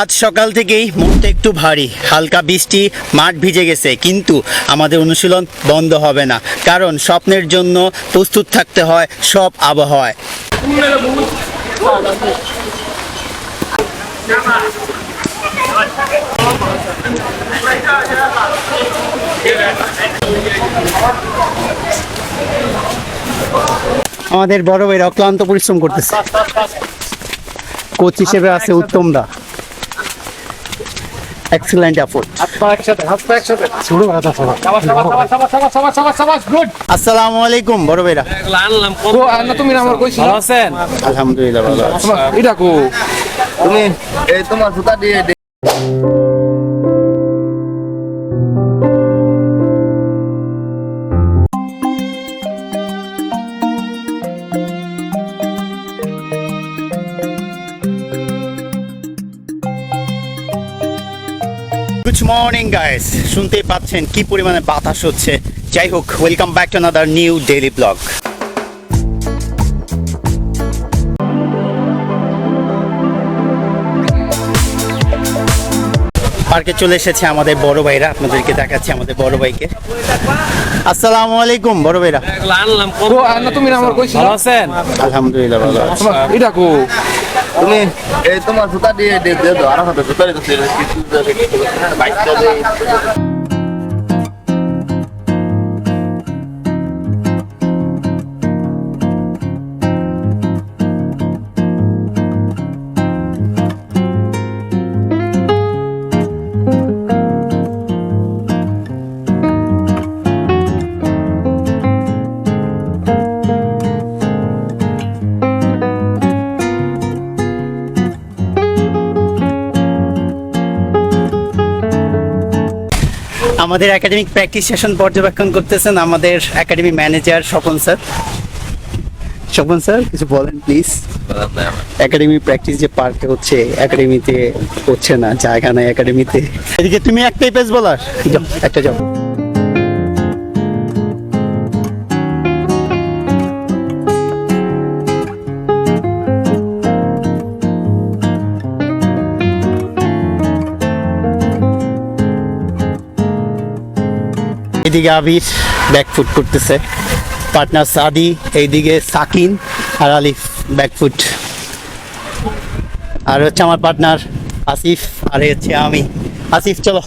আজ সকাল থেকেই মনটা একটু ভারী। হালকা বৃষ্টি, মাঠ ভিজে গেছে, কিন্তু আমাদের অনুশীলন বন্ধ হবে না, কারণ স্বপ্নের জন্য প্রস্তুত থাকতে হয় সব আবহাওয়ায়। আমাদের বড় ভাইরা অক্লান্ত পরিশ্রম করতেছে। কোচ হিসেবে আছে উত্তম দা এক্সেলেন্ট এফোর্ট আসসালামু আলাইকুম বড় ভাইরা। তুমি আমার কইছি আলহামদুলিল্লাহ ভালো আছি। এটা কো? তুমি এই তোমার জুতা দিয়ে গুড মর্নিং গাইস শুনতেই পাচ্ছেন কি পরিমাণে বাতাস হচ্ছে। যাই হোক welcome back to another new daily blog পার্কে চলে এসেছে আমাদের বড় ভাইরা। আপনাদেরকে দেখাচ্ছি আমাদের বড় ভাইকে। আসসালামু আলাইকুম বড় ভাইরা। তুমি আমার কইছি ভালো আছেন? আলহামদুলিল্লাহ ভালো আছি। এটা কো? তুমি এই তোমার জুতা দিয়ে দে- দিয়ে দাও আর হাতে জুতা দিয়ে দাও, কিছু বাইকটা দিয়ে। আমাদের একাডেমিক প্র্যাকটিস সেশন পর্যবেক্ষণ করতেছেন আমাদের academy manager Swapan sir. Swapan sir কিছু বলেন প্লিজ একাডেমি প্র্যাকটিস যে পার্কে হচ্ছে একাডেমিতে হচ্ছে না জায়গা নাই একাডেমিতে এদিকে তুমি একটাই পেস বলার। একটা যাও এদিকে আবির ব্যাকফুট করতেছে। পার্টনার সাদি, এইদিকে সাকিন আর আলিফ ব্যাকফুট আর হচ্ছে আমার পার্টনার আসিফ, আর হচ্ছে আমি। আসিফ, চলো।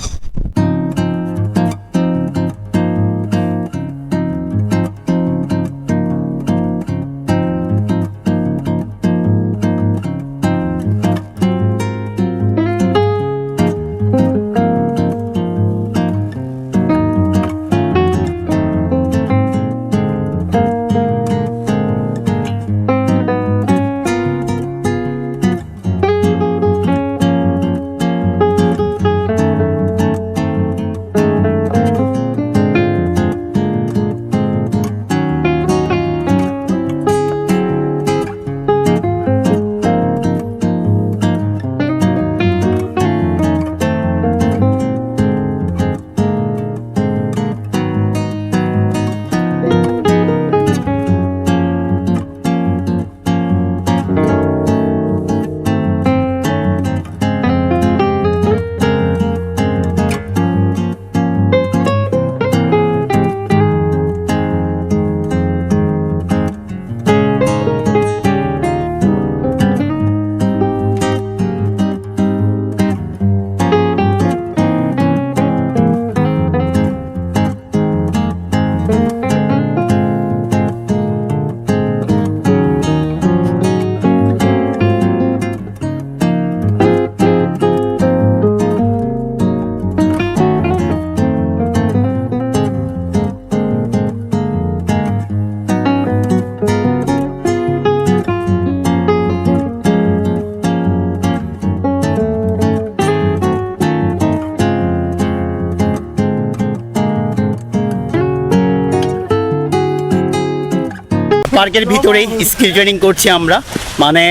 পার্কের ভিতরেই স্কিল ট্রেনিং করছি আমরা। মানে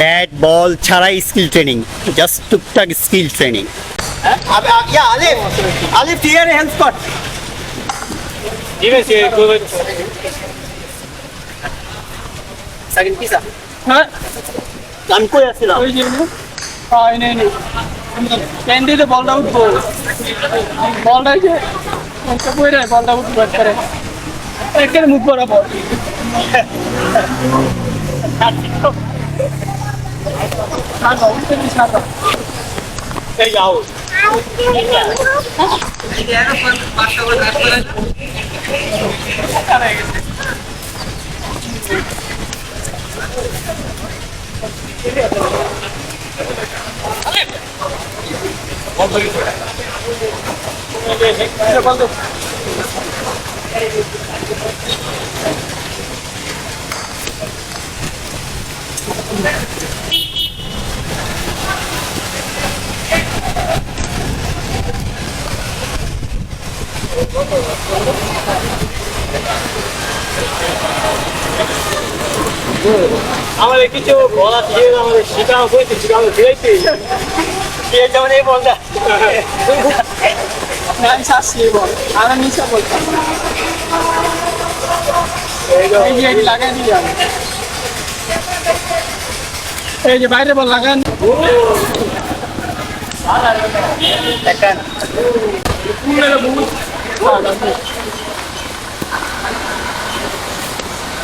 ব্যাট বল ছাড়াই স্কিল ট্রেনিং জাস্ট টুকটাক skill training. Alif Alif hand spot হ্যাঁ? আমি কই আসছিলাম বলটা উঠবো। বলটা যে বলটা উঠবো একের মুখ বরাবর। এই যাও আমাদের কিছু বলা ছিল আমাদের শিখানো হয়েছে শিখানো দিয়েছে কে যেমন এই বলটা আমি শাসছি বল। আমি নিশা বলতাম এই যে এটি লাগাই দিয়ে যাবে এই যে বাইরে বল লাগান। দেখেন।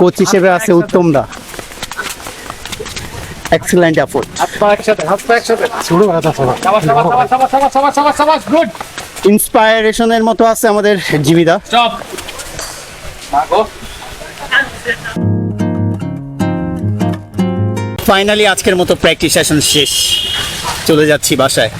কোচ হিসেবে আছে উত্তম দা এক্সেলেন্ট এফোর্ট ইন্সপায়ারেশনের মতো আছে আমাদের জীবিদা ফাইনালি আজকের মতো প্র্যাকটিস সেশন শেষ। চলে যাচ্ছি বাসায়।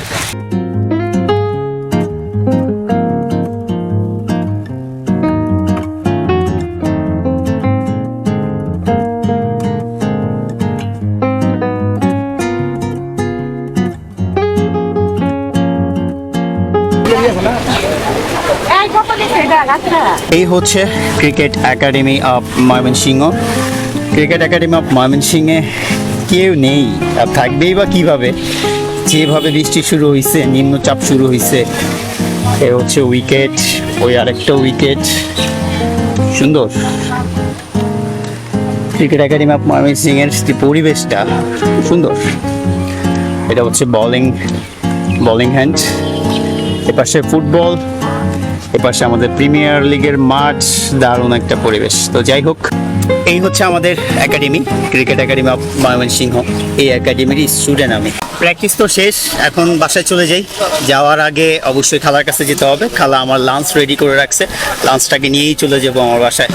এই হচ্ছে cricket academy of Mymensingh cricket academy of ময়মনসিংহে কেউ নেই। আর থাকবেই বা কীভাবে? যেভাবে বৃষ্টি শুরু হয়েছে নিম্নচাপ শুরু হয়েছে এ হচ্ছে উইকেট ওই আরেকটা উইকেট সুন্দর। ক্রিকেট একাডেমি অফ ময়মনসিংহের যে পরিবেশটা, সুন্দর। এটা হচ্ছে বলিং বলিং হ্যান্ড এপাশে ফুটবল এপাশে আমাদের প্রিমিয়ার লিগের মাঠ, দারুণ একটা পরিবেশ। তো যাই হোক, এই হচ্ছে আমাদের academy cricket academy of Mymensingh. এই একাডেমির স্টুডেন্ট আমি। প্র্যাকটিস তো শেষ, এখন বাসায় চলে যাই। যাওয়ার আগে অবশ্যই খালার কাছে যেতে হবে। খালা আমার লাঞ্চ রেডি করে রাখছে। লাঞ্চটাকে নিয়েই চলে যাব আমার বাসায়।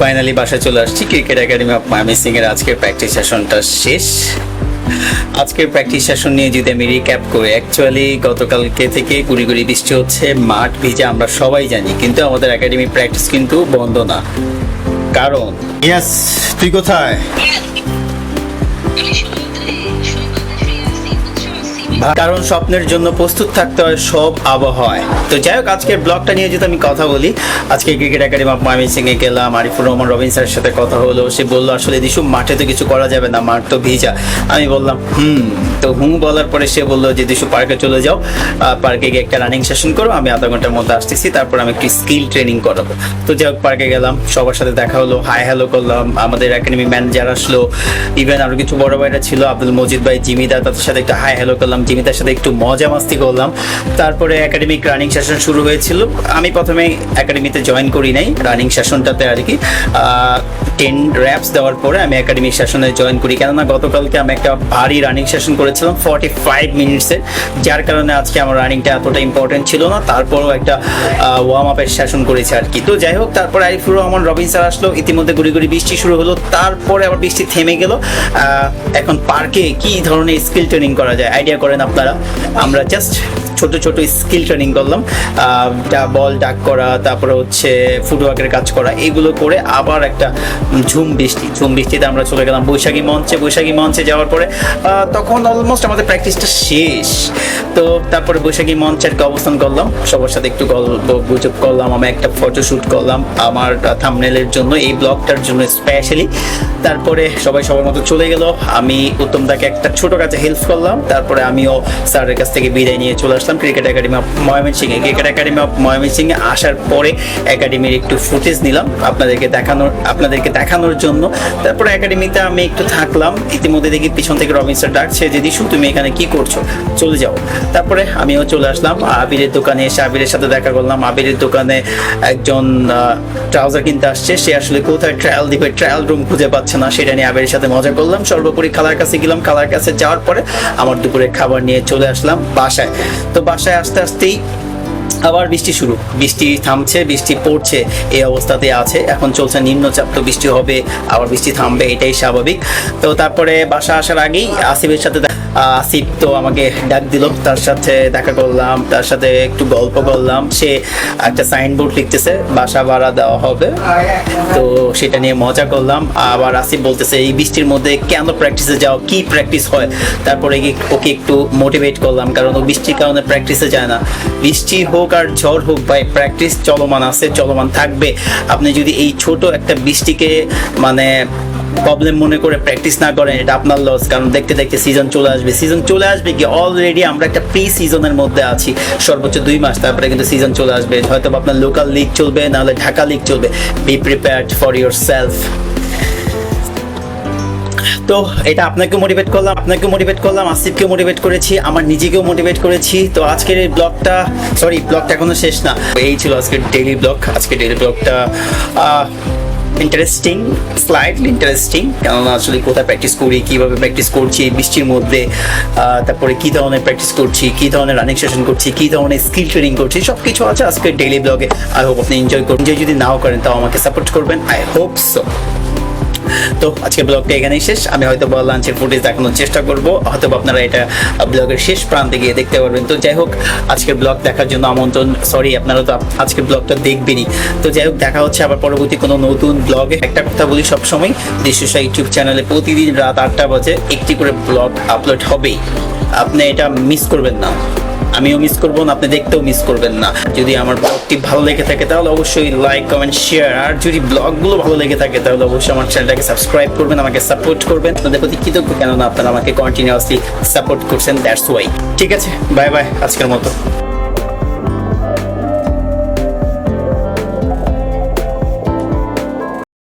ফাইনালি বাসায় চলে আসছি। ক্রিকেট একাডেমি অফ মায়ামি এর আজকের প্র্যাকটিস সেশনটা শেষ। আজকের প্র্যাকটিস সেশন নিয়ে যদি আমি রিক্যাপ করি অ্যাকচুয়ালি গতকালকে থেকে গুড়ি গুড়ি বৃষ্টি হচ্ছে, মাঠ ভিজে আমরা সবাই জানি, কিন্তু আমাদের একাডেমি প্র্যাকটিস কিন্তু বন্ধ না। কারণ ইয়াস তুই কোথায়? কারণ স্বপ্নের জন্য প্রস্তুত থাকতে হয় সব আবহাওয়ায়। তো যাই হোক, আজকের ব্লগটা নিয়ে যদি আমি কথা বলি, আজকে ক্রিকেট একাডেমি অফ এ গেলাম, আরিফুর রহমান রবিন স্যারের সাথে কথা হলো, সে বলল, আসলে দিশু, মাঠে তো কিছু করা যাবে না, মাঠ তো ভিজা। আমি বললাম, হুম। তো হুম বলার পরে সে বলল যে, দিশু, পার্কে চলে যাও পার্কে গিয়ে একটা রানিং সেশন করো, আমি আধা ঘণ্টার মধ্যে আসতেছি, তারপর আমি একটু স্কিল ট্রেনিং করাবো। তো যাই হোক, পার্কে গেলাম, সবার সাথে দেখা হলো হাই হ্যালো করলাম, আমাদের একাডেমি ম্যানেজার আসলো ইভেন আরও কিছু বড় ভাইরা ছিল, আব্দুল মজিদ ভাই জিমিদা তাদের সাথে একটু হাই হ্যালো করলাম জিমিদার সাথে একটু মজা মাস্তি করলাম। তারপরে একাডেমিক রানিং সেশন শুরু হয়েছিল। আমি প্রথমে একাডেমিতে জয়েন করি নাই রানিং সেশনটাতে আর কি। টেন র্যাপস দেওয়ার পরে আমি একাডেমিক সেশনে জয়েন করি। কেননা গতকালকে আমি একটা ভারী রানিং সেশন করেছিলাম ফর্টি ফাইভ মিনিটসের যার কারণে আজকে আমার রানিংটা এতটা ইম্পর্টেন্ট ছিল না। তারপরেও একটা ওয়ার্ম আপের সেশন করেছি আর কি। তো যাই হোক, তারপর আরিফুর রহমান, রবিন স্যার আসলো। ইতিমধ্যে গুড়ি গুড়ি বৃষ্টি শুরু হলো। তারপরে আবার বৃষ্টি থেমে গেল। এখন পার্কে কি ধরনের স্কিল ট্রেনিং করা যায়? আইডিয়া করেন আপনারা। আমরা জাস্ট ছোট ছোট স্কিল ট্রেনিং করলাম। বল, ডাক করা, তারপরে হচ্ছে ফুটওয়ার্কের কাজ করা, এগুলো করে আবার একটা ঝুম বৃষ্টি। ঝুম বৃষ্টিতে আমরা চলে গেলাম বৈশাখী মঞ্চে। বৈশাখী মঞ্চে যাওয়ার পরে তখন অলমোস্ট আমাদের প্র্যাকটিসটা শেষ। তো তারপরে বৈশাখী মঞ্চে মঞ্চের অবস্থান করলাম। সবার সাথে একটু গল্প গুজব করলাম, আমি একটা ফটোশ্যুট করলাম। আমার থামনেলের জন্য, এই ব্লগটার জন্য স্পেশালি তারপরে সবাই সবার মতো চলে গেল। আমি উত্তম দাকে একটা ছোট কাজে হেল্প করলাম। তারপরে আমিও স্যারের কাছ থেকে বিদায় নিয়ে চলে আসলাম ক্রিকেট একাডেমি অফ ময়মনসিংহে ক্রিকেট একাডেমি অফ ময়মনসিংহে আসার পরে একাডেমির একটু ফুটেজ নিলাম আপনাদেরকে দেখানোর আপনাদেরকে দেখানোর জন্য। তারপরে একাডেমিতে আমি একটু থাকলাম। ইতিমধ্যে দেখি পিছন থেকে রবিন স্যার ডাকছে যে, দিশু, তুমি এখানে কি করছ? চলে যাও। তারপরে আমিও চলে আসলাম। আবিরের দোকানে এসে আবিরের সাথে দেখা করলাম। আবিরের দোকানে একজন ট্রাউজার কিনতে আসছে। সে আসলে কোথায় ট্রায়াল দিবে ট্রায়াল রুম খুঁজে পাচ্ছে না সেটা নিয়ে আবিরের সাথে মজা করলাম। সর্বোপরি খালার কাছে গেলাম। খালার কাছে যাওয়ার পরে আমার দুপুরে খাবার নিয়ে চলে আসলাম বাসায়। তো বাসায় আস্তে আসতেই আবার বৃষ্টি শুরু। বৃষ্টি থামছে, বৃষ্টি পড়ছে, এই অবস্থাতে আছে। এখন চলছে নিম্নচাপ, তো বৃষ্টি হবে, আবার বৃষ্টি থামবে, এটাই স্বাভাবিক। তো তারপরে বাসা আসার আগেই আসিফের সাথে আসিফ তো আমাকে ডাক দিল। তার সাথে দেখা করলাম, তার সাথে একটু গল্প করলাম। সে একটা সাইনবোর্ড লিখতেছে, বাসা ভাড়া দেওয়া হবে। তো সেটা নিয়ে মজা করলাম। আবার আসিফ বলতেছে, এই বৃষ্টির মধ্যে কেন প্র্যাকটিসে যাও? কি প্র্যাকটিস হয়? তারপরে ওকে একটু মোটিভেট করলাম, কারণ ও বৃষ্টির কারণে প্র্যাকটিসে যায় না। বৃষ্টি হোক আর ঝড় হোক ভাই প্র্যাকটিস চলমান আছে, চলমান থাকবে, আপনি যদি এই ছোট একটা বৃষ্টিকে মানে প্রবলেম মনে করে প্র্যাকটিস না করেন, এটা আপনার লস কারণ দেখতে দেখতে সিজন চলে আসবে। সিজন চলে আসবে কি? অলরেডি আমরা একটা প্রি সিজনের মধ্যে আছি, সর্বোচ্চ দুই মাস, তারপরে কিন্তু সিজন চলে আসবে। হয়তো বা আপনার লোকাল লিগ চলবে, নাহলে ঢাকা লিগ চলবে। Be prepared for yourself তো এটা আপনাকে মোটিভেট করলাম আপনাকে মোটিভেট করলাম আসিফকে মোটিভেট করেছি, আমার নিজেকেও মোটিভেট করেছি। তো আজকের এই ব্লগটা সরি ব্লগটা এখনও শেষ না। এই ছিল আজকের ডেইলি ব্লগ আজকে ডেইলি ব্লগটা ইন্টারেস্টিং স্লাইডলি ইন্টারেস্টিং কেননা আসলে কোথায় প্র্যাকটিস করি, কীভাবে প্র্যাকটিস করছি, এই বৃষ্টির মধ্যে তারপরে কি ধরনের প্র্যাকটিস করছি, কি ধরনের রানিং সেশন করছি, কি ধরনের স্কিল ট্রেনিং করছি সব কিছু আছে আজকের ডেইলি ব্লগে আই হোপ আপনি এনজয় করুন এনজয় যদি নাও করেন, তাও আমাকে সাপোর্ট করবেন। আই হোপ সো তো আজকে ব্লগটা এখানেই শেষ। আমি হয়তো বা লাঞ্চের ফুটেজ দেখানোর চেষ্টা করব। হয়তো আপনারা এটা ব্লগের শেষ প্রান্তে গিয়ে দেখতে পারবেন। তো যাই হোক, আজকের ব্লগ দেখার জন্য আমন্ত্রণ। সরি আপনারা তো আজকের ব্লগটা দেখবেনই। তো যাই হোক, দেখা হচ্ছে আবার পরবর্তী কোনো নতুন ব্লগে একটা কথা বলি সবসময় দেশসা ইউটিউব চ্যানেলে প্রতিদিন রাত আটটা বাজে একটি করে ব্লগ আপলোড হবেই। আপনি এটা মিস করবেন না। আমিও মিস করব না, আপনি দেখতেও মিস করবেন না। যদি আমার ব্লগটি ভালো লেগে থাকে, তাহলে অবশ্যই লাইক কমেন্ট শেয়ার আর যদি ব্লগগুলো ভালো লেগে থাকে, তাহলে অবশ্যই আমার চ্যানেলটাকে সাবস্ক্রাইব করবেন, আমাকে সাপোর্ট করবেন। আপনাদের প্রতি কৃতজ্ঞ, কেননা আপনারা আমাকে কন্টিনিউয়াসলি সাপোর্ট করছেন দ্যাটস ওয়াই ঠিক আছে বাই বাই আজকের মতো।